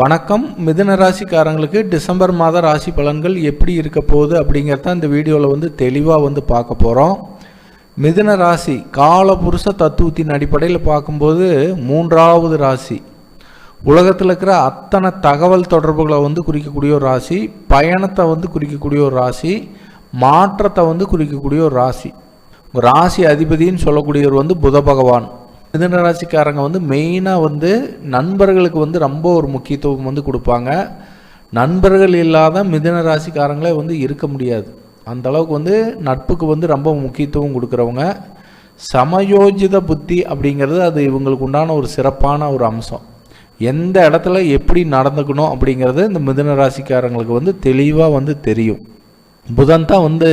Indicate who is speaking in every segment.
Speaker 1: வணக்கம். மிதுன ராசிக்காரங்களுக்கு டிசம்பர் மாத ராசி பலன்கள் எப்படி இருக்க போகுது அப்படிங்கிறத இந்த வீடியோவில் வந்து தெளிவாக வந்து பார்க்க போகிறோம் மிதுன ராசி காலபுருஷ தத்துவத்தின் அடிப்படையில் பார்க்கும்போது மூன்றாவது ராசி. உலகத்தில் இருக்கிற அத்தனை தகவல் தொடர்புகளை வந்து குறிக்கக்கூடிய ஒரு ராசி பயணத்தை வந்து குறிக்கக்கூடிய ஒரு ராசி மாற்றத்தை வந்து குறிக்கக்கூடிய ஒரு ராசி. ராசி அதிபதின்னு சொல்லக்கூடியவர் வந்து புத பகவான். மிதன ராசிக்காரங்க வந்து மெயினாக வந்து நண்பர்களுக்கு வந்து ரொம்ப ஒரு முக்கியத்துவம் வந்து கொடுப்பாங்க. நண்பர்கள் இல்லாத மிதன ராசிக்காரங்களே வந்து இருக்க முடியாது. அந்த அளவுக்கு வந்து நட்புக்கு வந்து ரொம்ப முக்கியத்துவம் கொடுக்குறவங்க. சமயோஜித புத்தி அப்படிங்கிறது அது இவங்களுக்கு உண்டான ஒரு சிறப்பான ஒரு அம்சம். எந்த இடத்துல எப்படி நடந்துக்கணும் அப்படிங்கிறது இந்த மிதன ராசிக்காரங்களுக்கு வந்து தெளிவாக வந்து தெரியும். புதன் தான் வந்து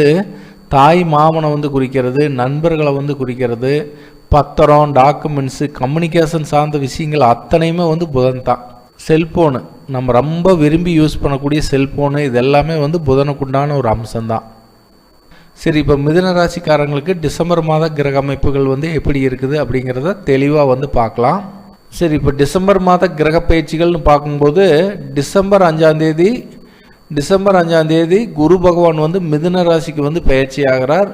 Speaker 1: தாய் மாமனை வந்து குறிக்கிறது நண்பர்களை வந்து குறிக்கிறது பத்திரம் டாக்குமெண்ட்ஸு கம்யூனிகேஷன் சார்ந்த விஷயங்கள் அத்தனையுமே வந்து புதன் தான். செல்ஃபோனு நம்ம ரொம்ப விரும்பி யூஸ் பண்ணக்கூடிய செல்ஃபோனு இது எல்லாமே வந்து புதனுக்குண்டான ஒரு அம்சம்தான் சரி இப்போ மிதுன ராசிக்காரங்களுக்கு டிசம்பர் மாத கிரக அமைப்புகள் வந்து எப்படி இருக்குது அப்படிங்கிறத தெளிவாக வந்து பார்க்கலாம். சரி இப்போ டிசம்பர் மாத கிரக பயிற்சிகள்னு பார்க்கும்போது டிசம்பர் அஞ்சாந்தேதி டிசம்பர் அஞ்சாந்தேதி குரு பகவான் வந்து மிதுன ராசிக்கு வந்து பயிற்சி ஆகிறார்.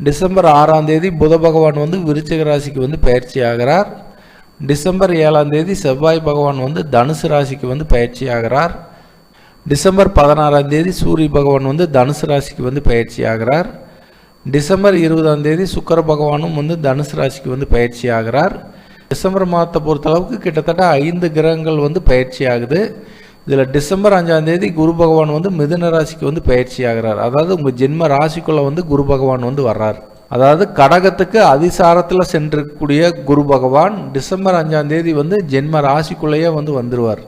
Speaker 1: டிசம்பர் ஆறாம் தேதி புத பகவான் வந்து விருச்சிக ராசிக்கு வந்து பயிற்சி ஆகிறார். டிசம்பர் ஏழாம் தேதி செவ்வாய் பகவான் வந்து தனுசு ராசிக்கு வந்து பயிற்சி ஆகிறார். டிசம்பர் பதினாறாம் தேதி சூரிய பகவான் வந்து தனுசு ராசிக்கு வந்து பயிற்சி ஆகிறார். டிசம்பர் இருபதாம் தேதி சுக்கர பகவானும் வந்து தனுசு ராசிக்கு வந்து பயிற்சி ஆகிறார். டிசம்பர் மாதத்தை பொறுத்தளவுக்கு கிட்டத்தட்ட ஐந்து கிரகங்கள் வந்து பயிற்சி ஆகுது. இதில் டிசம்பர் அஞ்சாந்தேதி குரு பகவான் வந்து மிதுன ராசிக்கு வந்து பயிற்சி ஆகிறார் அதாவது உங்கள் ஜென்ம ராசிக்குள்ளே வந்து குரு பகவான் வந்து வர்றார். அதாவது கடகத்துக்கு அதிசாரத்தில் சென்றிருக்கக்கூடிய குரு பகவான் டிசம்பர் அஞ்சாந்தேதி வந்து ஜென்ம ராசிக்குள்ளேயே வந்து வந்துடுவார்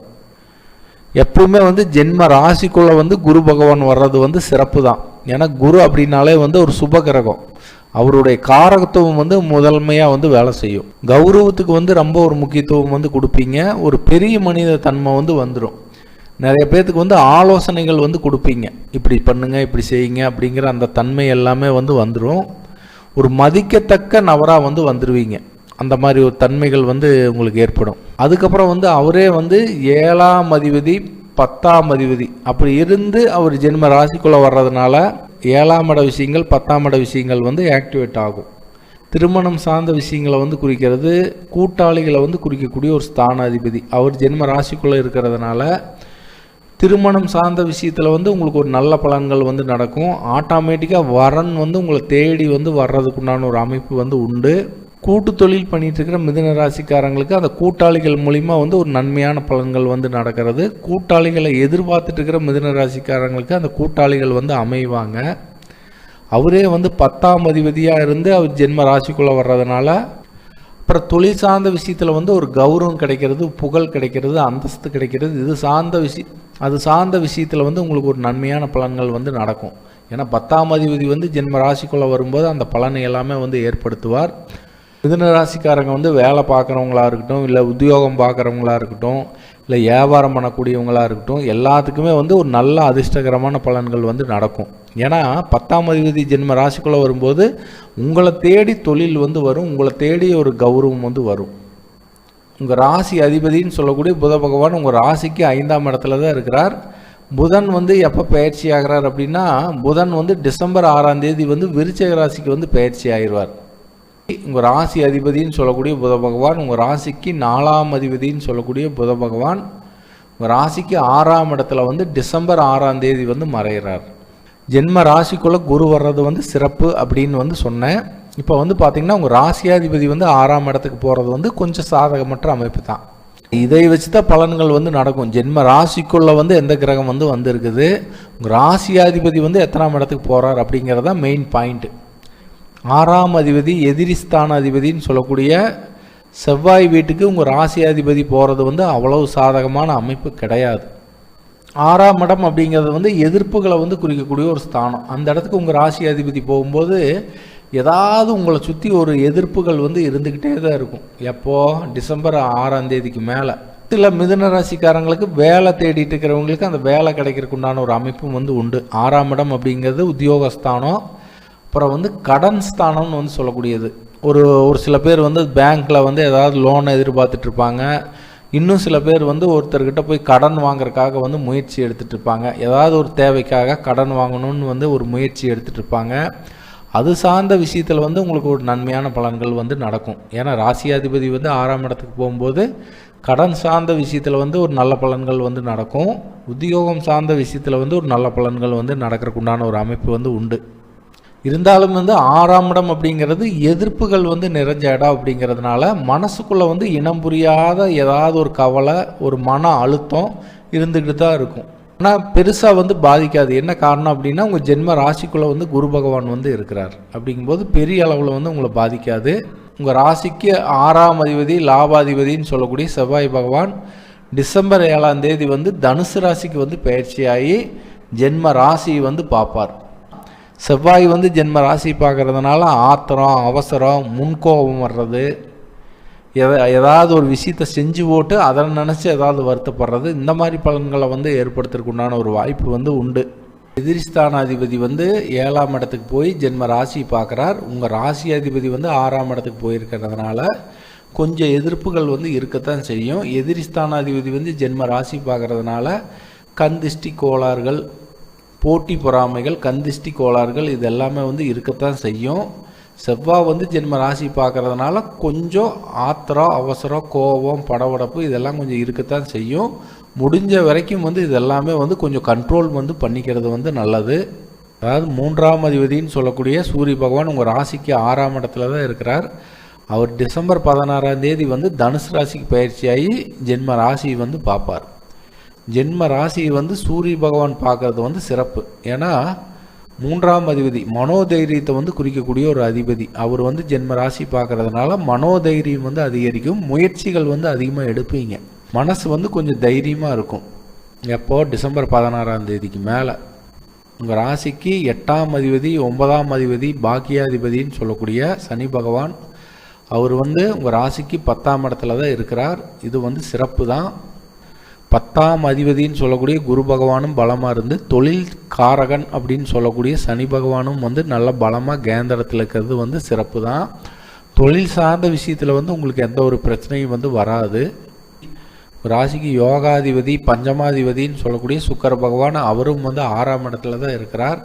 Speaker 1: எப்பவுமே வந்து ஜென்ம ராசிக்குள்ளே வந்து குரு பகவான் வர்றது வந்து சிறப்பு தான் ஏன்னா குரு அப்படின்னாலே வந்து ஒரு சுப கிரகம். அவருடைய காரகத்துவம் வந்து முதன்மையாக வந்து வேலை செய்யும். கௌரவத்துக்கு வந்து ரொம்ப ஒரு முக்கியத்துவம் வந்து கொடுப்பீங்க. ஒரு பெரிய மனித தன்மை வந்து வந்துடும் நிறைய பேர்த்துக்கு வந்து ஆலோசனைகள் வந்து கொடுப்பீங்க. இப்படி பண்ணுங்க இப்படி செய்யுங்க அப்படிங்கிற அந்த தன்மை எல்லாமே வந்து வந்துடும் ஒரு மதிக்கத்தக்க நபராக வந்து வந்துடுவீங்க அந்த மாதிரி ஒரு தன்மைகள் வந்து உங்களுக்கு ஏற்படும். அதுக்கப்புறம் வந்து அவரே வந்து ஏழாம் அதிபதி பத்தாம் அதிபதி அப்படி இருந்து அவர் ஜென்ம ராசிக்குள்ளே வர்றதுனால ஏழாம் இட விஷயங்கள் பத்தாம் இட விஷயங்கள் வந்து ஆக்டிவேட் ஆகும். திருமணம் சார்ந்த விஷயங்களை வந்து குறிக்கிறது. கூட்டாளிகளை வந்து குறிக்கக்கூடிய ஒரு ஸ்தான அதிபதி அவர் ஜென்ம ராசிக்குள்ளே இருக்கிறதுனால திருமணம் சார்ந்த விஷயத்தில் வந்து உங்களுக்கு ஒரு நல்ல பலன்கள் வந்து நடக்கும். ஆட்டோமேட்டிக்காக வரன் வந்து உங்களை தேடி வந்து வர்றதுக்குண்டான ஒரு அமைப்பு வந்து உண்டு. கூட்டு தொழில் பண்ணிட்டு இருக்கிற மிதுன ராசிக்காரங்களுக்கு அந்த கூட்டாளிகள் மூலிமா வந்து ஒரு நன்மையான பலன்கள் வந்து நடக்கிறது. கூட்டாளிகளை எதிர்பார்த்துட்டு இருக்கிற மிதுன ராசிக்காரங்களுக்கு அந்த கூட்டாளிகள் வந்து அமைவாங்க. அவரே வந்து பத்தாம் அதிபதியாக இருந்து அவர் ஜென்ம ராசிக்குள்ளே வர்றதுனால அப்புறம் தொழில் சார்ந்த விஷயத்தில் வந்து ஒரு கௌரவம் கிடைக்கிறது புகழ் கிடைக்கிறது அந்தஸ்து கிடைக்கிறது. இது சார்ந்த விஷயம் அது சார்ந்த விஷயத்தில் வந்து உங்களுக்கு ஒரு நன்மையான பலன்கள் வந்து நடக்கும். ஏன்னா பத்தாம் அதிபதி வந்து ஜென்ம ராசிக்குள்ளே வரும்போது அந்த பலனை எல்லாமே வந்து ஏற்படுத்துவார். மிதுன ராசிக்காரங்க வந்து வேலை பார்க்குறவங்களா இருக்கட்டும் இல்லை உத்தியோகம் பார்க்குறவங்களா இருக்கட்டும் இல்லை வியாபாரம் பண்ணக்கூடியவங்களாக இருக்கட்டும் எல்லாத்துக்குமே வந்து ஒரு நல்ல அதிர்ஷ்டகரமான பலன்கள் வந்து நடக்கும். ஏன்னா பத்தாம் அதிபதி ஜென்ம ராசிக்குள்ளே வரும்போது உங்களை தேடி தொழில் வந்து வரும் உங்களை தேடி ஒரு கௌரவம் வந்து வரும். உங்கள் ராசி அதிபதின்னு சொல்லக்கூடிய புத பகவான் உங்கள் ராசிக்கு ஐந்தாம் இடத்துல தான் இருக்கிறார். புதன் வந்து எப்போ பயிற்சி ஆகிறார் அப்படின்னா புதன் வந்து டிசம்பர் ஆறாம் தேதி வந்து விருச்சக ராசிக்கு வந்து பயிற்சி ஆயிடுவார். உங்கள் ராசி அதிபதின்னு சொல்லக்கூடிய புத பகவான் உங்கள் ராசிக்கு நாலாம் அதிபதின்னு சொல்லக்கூடிய புத பகவான் உங்கள் ராசிக்கு ஆறாம் இடத்துல வந்து டிசம்பர் ஆறாம் தேதி வந்து மறைகிறார் ஜென்ம ராசிக்குள்ளே குரு வர்றது வந்து சிறப்பு அப்படின்னு வந்து சொன்னேன். இப்போ வந்து பார்த்தீங்கன்னா உங்கள் ராசியாதிபதி வந்து ஆறாம் இடத்துக்கு போகிறது வந்து கொஞ்சம் சாதகமற்ற அமைப்பு தான். இதை வச்சு தான் பலன்கள் வந்து நடக்கும். ஜென்ம ராசிக்குள்ளே வந்து எந்த கிரகம் வந்து வந்திருக்குது? உங்கள் ராசியாதிபதி வந்து எத்தனாம் இடத்துக்கு போகிறார் அப்படிங்கிறது தான் மெயின் பாயிண்ட்டு ஆறாம் அதிபதி எதிரிஸ்தான அதிபதின்னு சொல்லக்கூடிய செவ்வாய் வீட்டுக்கு உங்கள் ராசியாதிபதி போகிறது வந்து அவ்வளவு சாதகமான அமைப்பு கிடையாது. ஆறாம் இடம் அப்படிங்கிறது வந்து எதிர்ப்புகளை வந்து குறிக்கக்கூடிய ஒரு ஸ்தானம். அந்த இடத்துக்கு உங்கள் ராசியாதிபதி போகும்போது ஏதாவது உங்களை சுற்றி ஒரு எதிர்ப்புகள் வந்து இருந்துக்கிட்டே தான் இருக்கும். எப்போ? டிசம்பர் ஆறாம் தேதிக்கு மேலே. சில மிதுன ராசிக்காரங்களுக்கு வேலை தேடிட்டு இருக்கிறவங்களுக்கு அந்த வேலை கிடைக்கிறதுக்கு உண்டான ஒரு அமைப்பும் வந்து உண்டு. ஆறாம் இடம் அப்படிங்கிறது உத்தியோகஸ்தானம் அப்புறம் வந்து கடன் ஸ்தானம்னு வந்து சொல்லக்கூடியது. ஒரு ஒரு சில பேர் வந்து பேங்க்கில் வந்து ஏதாவது லோனை எதிர்பார்த்துட்டு இருப்பாங்க. இன்னும் சில பேர் வந்து ஒருத்தர்கிட்ட போய் கடன் வாங்குறதுக்காக வந்து முயற்சி எடுத்துகிட்டு இருப்பாங்க. ஏதாவது ஒரு தேவைக்காக கடன் வாங்கணும்னு வந்து ஒரு முயற்சி எடுத்துகிட்டு இருப்பாங்க. அது சார்ந்த விஷயத்தில் வந்து உங்களுக்கு ஒரு நன்மையான பலன்கள் வந்து நடக்கும். ஏன்னா ராசியாதிபதி வந்து ஆறாம் இடத்துக்கு போகும்போது கடன் சார்ந்த விஷயத்தில் வந்து ஒரு நல்ல பலன்கள் வந்து நடக்கும். உத்தியோகம் சார்ந்த விஷயத்தில் வந்து ஒரு நல்ல பலன்கள் வந்து நடக்கிறதுக்கு உண்டான ஒரு அமைப்பு வந்து உண்டு. இருந்தாலும் வந்து ஆறாம் இடம் அப்படிங்கிறது எதிர்ப்புகள் வந்து நிறைஞ்ச இடம் அப்படிங்கிறதுனால மனசுக்குள்ளே வந்து இனம் புரியாத ஏதாவது ஒரு கவலை ஒரு மன அழுத்தம் இருந்துக்கிட்டு தான் இருக்கும். ஆனால் பெருசாக வந்து பாதிக்காது. என்ன காரணம் அப்படின்னா உங்கள் ஜென்ம ராசிக்குள்ளே வந்து குரு பகவான் வந்து இருக்கிறார். அப்படிங்கும்போது பெரிய அளவில் வந்து உங்களை பாதிக்காது. உங்கள் ராசிக்கு ஆறாம் அதிபதி லாபாதிபதின்னு சொல்லக்கூடிய செவ்வாய் பகவான் டிசம்பர் ஏழாம் தேதி வந்து தனுசு ராசிக்கு வந்து பயிற்சியாகி ஜென்ம ராசியை வந்து பார்ப்பார். செவ்வாய் வந்து ஜென்ம ராசி பார்க்கறதுனால ஆத்திரம் அவசரம் முன்கோபம் வர்றது ஏதாவது ஒரு விஷயத்த செஞ்சு போட்டு அதை நினச்சி ஏதாவது வருத்தப்படுறது இந்த மாதிரி பலன்களை வந்து ஏற்படுத்துறதுக்கு உண்டான ஒரு வாய்ப்பு வந்து உண்டு. எதிரிஸ்தானாதிபதி வந்து ஏழாம் இடத்துக்கு போய் ஜென்ம ராசி பார்க்குறார். உங்கள் ராசி அதிபதி வந்து ஆறாம் இடத்துக்கு போயிருக்கிறதுனால கொஞ்சம் எதிர்ப்புகள் வந்து இருக்கத்தான் செய்யும். எதிரிஸ்தானாதிபதி வந்து ஜென்ம ராசி பார்க்கறதுனால கந்திஷ்டி கோளாறுகள் போட்டி பொறாமைகள் கந்திஷ்டி கோளாறுகள் இது எல்லாமே வந்து இருக்கத்தான் செய்யும். செவ்வாய் வந்து ஜென்ம ராசி பார்க்கறதுனால கொஞ்சம் ஆத்திரம் அவசரம் கோபம் படபடப்பு இதெல்லாம் கொஞ்சம் இருக்கத்தான் செய்யும். முடிஞ்ச வரைக்கும் வந்து இதெல்லாமே வந்து கொஞ்சம் கண்ட்ரோல் வந்து பண்ணிக்கிறது வந்து நல்லது. அதாவது மூன்றாம் அதிபதினு சொல்லக்கூடிய சூரிய பகவான் உங்கள் ராசிக்கு ஆறாம் இடத்துல தான் இருக்கிறார். அவர் டிசம்பர் பதினாறாம் தேதி வந்து தனுசு ராசிக்கு பயிற்சியாகி ஜென்ம ராசி வந்து பார்ப்பார். ஜென்ம ராசி வந்து சூரிய பகவான் பார்க்கறது வந்து சிறப்பு. ஏன்னா மூன்றாம் அதிபதி. மனோதைரியத்தை வந்து குறிக்கக்கூடிய ஒரு அதிபதி. அவர் வந்து ஜென்ம ராசி பார்க்கறதுனால மனோதைரியம் வந்து அதிகரிக்கும். முயற்சிகள் வந்து அதிகமாக எடுப்பீங்க. மனசு வந்து கொஞ்சம் தைரியமாக இருக்கும். எப்போ? டிசம்பர் பதினாறாம் தேதிக்கு மேலே. உங்கள் ராசிக்கு எட்டாம் அதிபதி ஒன்பதாம் அதிபதி பாக்கியாதிபதின்னு சொல்லக்கூடிய சனி பகவான். அவர் வந்து உங்கள் ராசிக்கு பத்தாம் இடத்துல தான் இருக்கிறார். இது வந்து சிறப்பு தான் பத்தாம் அதிபதின்னு சொல்லக்கூடிய குரு பகவானும் பலமாக இருந்து தொழில் காரகன் அப்படின்னு சொல்லக்கூடிய சனி பகவானும் வந்து நல்ல பலமாக கேந்திரத்தில் இருக்கிறது வந்து சிறப்பு தான். தொழில் சார்ந்த விஷயத்தில் வந்து உங்களுக்கு எந்த ஒரு பிரச்சனையும் வந்து வராது. ராசிக்கு யோகாதிபதி பஞ்சமாதிபதின்னு சொல்லக்கூடிய சுக்கர பகவான் அவரும் வந்து ஆறாம் இடத்துல தான் இருக்கிறார்.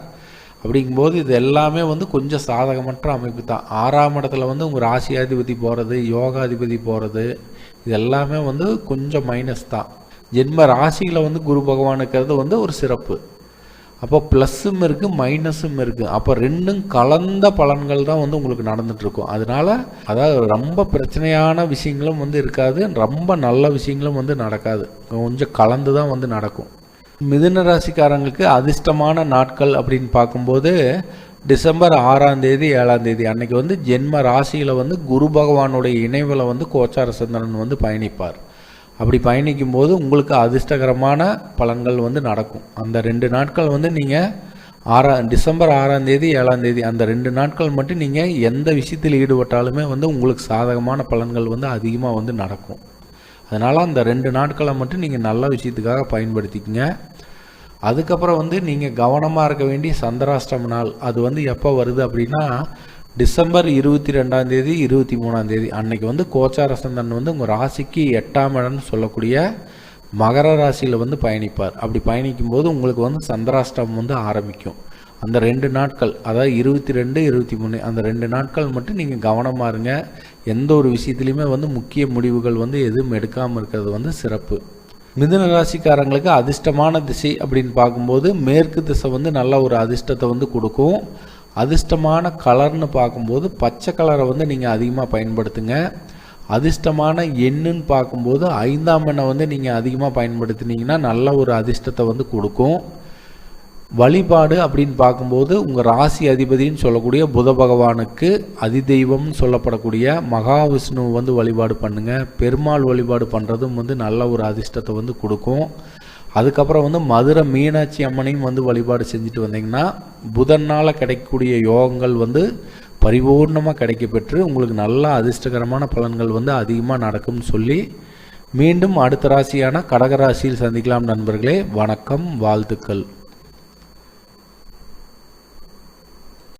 Speaker 1: அப்படிங்கும்போது இது எல்லாமே வந்து கொஞ்சம் சாதகமற்ற அமைப்பு தான். ஆறாம் இடத்துல வந்து உங்கள் ராசியாதிபதி போகிறது யோகாதிபதி போகிறது இது எல்லாமே வந்து கொஞ்சம் மைனஸ் தான். ஜென்ம ராசியில் வந்து குரு பகவானுக்கிறது வந்து ஒரு சிறப்பு. அப்போ ப்ளஸ்ஸும் இருக்குது மைனஸும் இருக்குது அப்போ ரெண்டும் கலந்த பலன்கள் தான் வந்து உங்களுக்கு நடந்துகிட்ருக்கும் அதனால் அதாவது ரொம்ப பிரச்சனையான விஷயங்களும் வந்து இருக்காது ரொம்ப நல்ல விஷயங்களும் வந்து நடக்காது. கொஞ்சம் கலந்து தான் வந்து நடக்கும். மிதுன ராசிக்காரங்களுக்கு அதிர்ஷ்டமான நாட்கள் அப்படின்னு பார்க்கும்போது டிசம்பர் ஆறாம் தேதி ஏழாம் தேதி அன்னைக்கு வந்து ஜென்ம ராசியில் வந்து குரு பகவானுடைய இணைவில் வந்து கோச்சார சந்திரன் வந்து பயணிப்பார். அப்படி பயணிக்கும் போது உங்களுக்கு அதிர்ஷ்டகரமான பலன்கள் வந்து நடக்கும். அந்த ரெண்டு நாட்கள் வந்து நீங்கள் ஆறாம் டிசம்பர் ஆறாம் தேதி ஏழாம் தேதி அந்த ரெண்டு நாட்கள் மட்டும் நீங்கள் எந்த விஷயத்தில் ஈடுபட்டாலுமே வந்து உங்களுக்கு சாதகமான பலன்கள் வந்து அதிகமாக வந்து நடக்கும். அதனால் அந்த ரெண்டு நாட்களை மட்டும் நீங்கள் நல்ல விஷயத்துக்காக பயன்படுத்திக்கங்க. அதுக்கப்புறம் வந்து நீங்கள் கவனமாக இருக்க வேண்டிய சந்திராஷ்டம நாள் அது வந்து எப்போ வருது அப்படின்னா டிசம்பர் இருபத்தி ரெண்டாம் தேதி இருபத்தி மூணாம் தேதி. அன்னைக்கு வந்து கோச்சார சந்தன் வந்து உங்கள் ராசிக்கு எட்டாம் இடம்னு சொல்லக்கூடிய மகர ராசியில் வந்து பயணிப்பார். அப்படி பயணிக்கும் போது உங்களுக்கு வந்து சந்திராஷ்டமம் வந்து ஆரம்பிக்கும். அந்த ரெண்டு நாட்கள் அதாவது இருபத்தி ரெண்டு இருபத்தி மூணு அந்த ரெண்டு நாட்கள் மட்டும் நீங்கள் கவனமாக இருங்க. எந்த ஒரு விஷயத்துலையுமே வந்து முக்கிய முடிவுகள் வந்து எதுவும் எடுக்காமல் இருக்கிறது வந்து சிறப்பு. மிதுன ராசிக்காரங்களுக்கு அதிர்ஷ்டமான திசை அப்படின்னு பார்க்கும்போது மேற்கு திசை வந்து நல்ல ஒரு அதிர்ஷ்டத்தை வந்து கொடுக்கும். அதிர்ஷ்டமான கலர்னு பார்க்கும்போது பச்சை கலரை வந்து நீங்கள் அதிகமாக பயன்படுத்துங்க. அதிர்ஷ்டமான எண்ணுன்னு பார்க்கும்போது ஐந்தாம் எண்ணை வந்து நீங்கள் அதிகமாக பயன்படுத்தினீங்கன்னா நல்ல ஒரு அதிர்ஷ்டத்தை வந்து கொடுக்கும். வழிபாடு அப்படின்னு பார்க்கும்போது உங்கள் ராசி அதிபதினு சொல்லக்கூடிய புத பகவானுக்கு அதிதெய்வம்னு சொல்லப்படக்கூடிய மகாவிஷ்ணு வந்து வழிபாடு பண்ணுங்கள் பெருமாள் வழிபாடு பண்ணுறதும் வந்து நல்ல ஒரு அதிர்ஷ்டத்தை வந்து கொடுக்கும். அதுக்கப்புறம் வந்து மதுரை மீனாட்சி அம்மனையும் வந்து வழிபாடு செஞ்சுட்டு வந்தீங்கன்னா புதனால் கிடைக்கக்கூடிய யோகங்கள் வந்து பரிபூர்ணமாக கிடைக்கப்பெற்று உங்களுக்கு நல்ல அதிர்ஷ்டகரமான பலன்கள் வந்து அதிகமாக நடக்கும்னு சொல்லி மீண்டும் அடுத்த ராசியான கடகராசியில் சந்திக்கலாம் நண்பர்களே. வணக்கம் வாழ்த்துக்கள்.